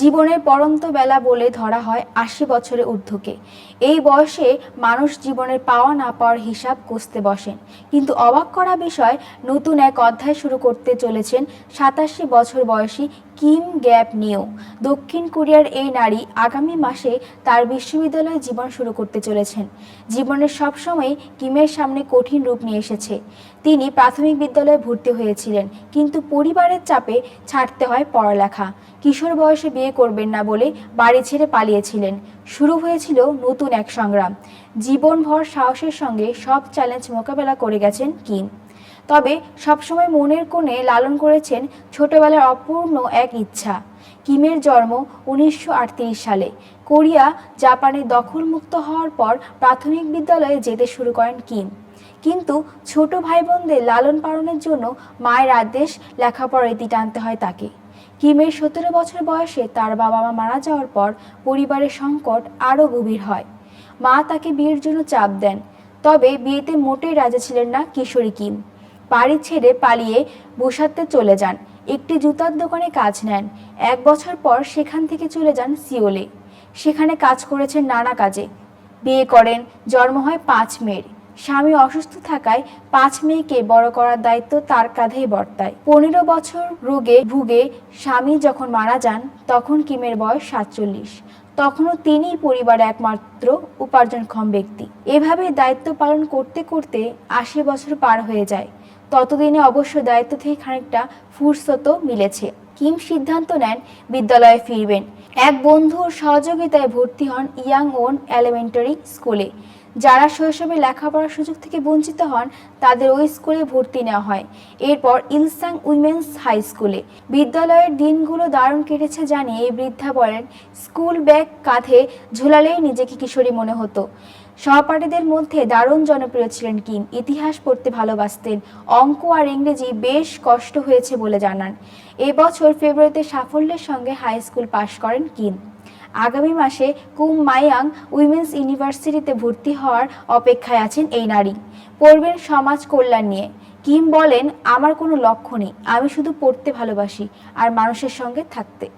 জীবনের পরন্ত বেলা বলে ধরা হয় আশি বছরের ঊর্ধ্বকে। এই বয়সে মানুষ জীবনের পাওয়া না পাওয়ার হিসাব কষতে বসেন। কিন্তু অবাক করা বিষয়, নতুন এক অধ্যায় শুরু করতে চলেছেন সাতাশি বছর বয়সী কিম গ্যাপ নিও দক্ষিণ কোরিয়ার এই নারী আগামী মাসে তার বিশ্ববিদ্যালয়ে জীবন শুরু করতে চলেছেন। জীবনের সবসময় কিমের সামনে কঠিন রূপ নিয়ে এসেছে। তিনি প্রাথমিক বিদ্যালয়ে ভর্তি হয়েছিলেন, কিন্তু পরিবারের চাপে ছাড়তে হয় পড়ালেখা। কিশোর বয়সে বিয়ে করবেন না বলে বাড়ি ছেড়ে পালিয়েছিলেন। শুরু হয়েছিল নতুন এক সংগ্রাম। জীবনভর সাহসের সঙ্গে সব চ্যালেঞ্জ মোকাবেলা করে গেছেন কিম। তবে সবসময় মনের কোণে লালন করেছেন ছোটবেলার অপূর্ণ এক ইচ্ছা। কিমের জন্ম উনিশশো আটত্রিশ সালে। কোরিয়া জাপানে দখলমুক্ত হওয়ার পর প্রাথমিক বিদ্যালয়ে যেতে শুরু করেন কিম। কিন্তু ছোট ভাই বোনদের লালন পালনের জন্য মায়ের আদেশ লেখাপড়া ইতি টানতে হয় তাকে। কিমের সতেরো বছর বয়সে তার বাবা মা মারা যাওয়ার পর পরিবারের সংকট আরও গভীর হয়। মা তাকে বিয়ের জন্য চাপ দেন, তবে বিয়েতে মোটেই রাজা ছিলেন না কিশোরী কিম। বাড়ি ছেড়ে পালিয়ে বসাতে চলে যান, একটি জুতার দোকানে কাজ নেন। এক বছর পর সেখান থেকে চলে যান সিওলে। সেখানে কাজ করেছেন নানা কাজে। বিয়ে করেন, জন্ম হয় পাঁচ মেয়ের স্বামী অসুস্থ থাকায় পাঁচ মেয়েকে বড় করার দায়িত্ব তার কাঁধেই বর্তায়। পনেরো বছর রোগে ভুগে স্বামী যখন মারা যান, তখন কিমের বয়স সাতচল্লিশ। তখনও তিনিই পরিবারে একমাত্র উপার্জনক্ষম ব্যক্তি। এভাবে দায়িত্ব পালন করতে করতে আশি বছর পার হয়ে যায়। ততদিনে অবশ্য দায়িত্ব থেকে খানিকটা ফুরসতও মিলেছে। কিম সিদ্ধান্ত নেন বিদ্যালয়ে ফিরবেন। এক বন্ধুর সহযোগিতায় ভর্তি হন ইয়াং ওন এলিমেন্টারি স্কুলে। যারা শৈশবে লেখাপড়ার সুযোগ থেকে বঞ্চিত হন, তাদের ওই স্কুলে ভর্তি নেওয়া হয়। এরপর ইলসাং উইমেন্স হাই স্কুলে। বিদ্যালয়ের দিনগুলো দারুণ কেটেছে জানিয়ে এই বৃদ্ধা বলেন, স্কুল ব্যাগ কাঁধে ঝোলালেই নিজেকে কিশোরী মনে হতো। সহপাঠীদের মধ্যে দারুণ জনপ্রিয় ছিলেন কিম। ইতিহাস পড়তে ভালোবাসতেন। অঙ্ক আর ইংরেজি বেশ কষ্ট হয়েছে বলে জানান। এবছর ফেব্রুয়ারিতে সাফল্যের সঙ্গে হাই স্কুল পাশ করেন কিম। আগামী মাসে কুম মায়াং উইমেন্স ইউনিভার্সিটিতে ভর্তি হওয়ার অপেক্ষায় আছেন এই নারী। পড়বেন সমাজ কল্যাণ নিয়ে। কিম বলেন, আমার কোনো লক্ষ্য নেই। আমি শুধু পড়তে ভালোবাসি আর মানুষের সঙ্গে থাকতে।